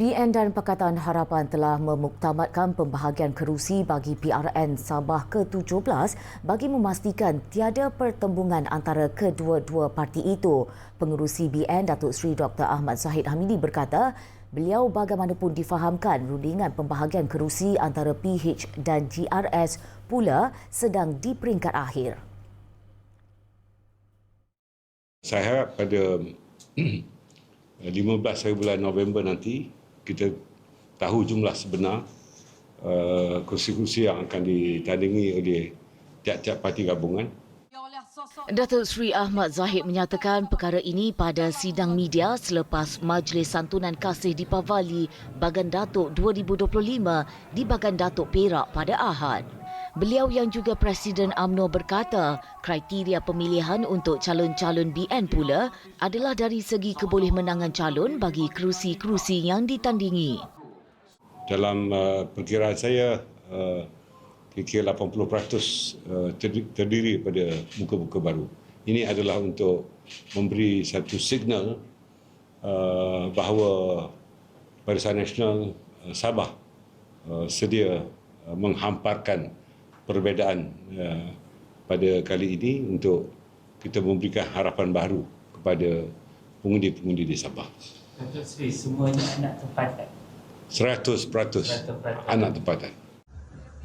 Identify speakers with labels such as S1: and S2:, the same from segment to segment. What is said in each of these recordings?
S1: BN dan Pakatan Harapan telah memuktamadkan pembahagian kerusi bagi PRN Sabah ke-17 bagi memastikan tiada pertembungan antara kedua-dua parti itu. Pengerusi BN Datuk Seri Dr. Ahmad Zahid Hamidi berkata, beliau bagaimanapun difahamkan rundingan pembahagian kerusi antara PH dan GRS pula sedang di peringkat akhir.
S2: Saya harap pada 15 hari bulan November nanti kita tahu jumlah sebenar uh, kursi-kursi yang akan ditandingi oleh tiap-tiap parti gabungan.
S1: Datuk Seri Ahmad Zahid menyatakan perkara ini pada sidang media selepas Majlis Santunan Kasih di Pavali Bagan Datuk 2025 di Bagan Datuk Perak pada Ahad. Beliau yang juga Presiden AMNO berkata kriteria pemilihan untuk calon-calon BN pula adalah dari segi kebolehmenangan calon bagi kerusi-kerusi yang ditandingi.
S2: Dalam uh, perkiraan saya, uh, kira-kira 80% uh, terdiri pada muka-muka baru. Ini adalah untuk memberi satu signal uh, bahawa Barisan Nasional uh, Sabah uh, sedia uh, menghamparkan perbezaan uh, pada kali ini untuk kita memberikan harapan baru kepada pengundi-pengundi di Sabah.
S3: Datuk Seri, semuanya anak tempatan.
S2: 100%, 100% anak tempatan.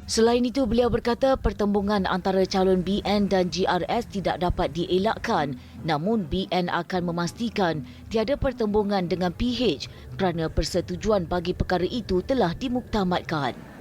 S1: Selain itu, beliau berkata pertembungan antara calon BN dan GRS tidak dapat dielakkan. Namun, BN akan memastikan tiada pertembungan dengan PH kerana persetujuan bagi perkara itu telah dimuktamadkan.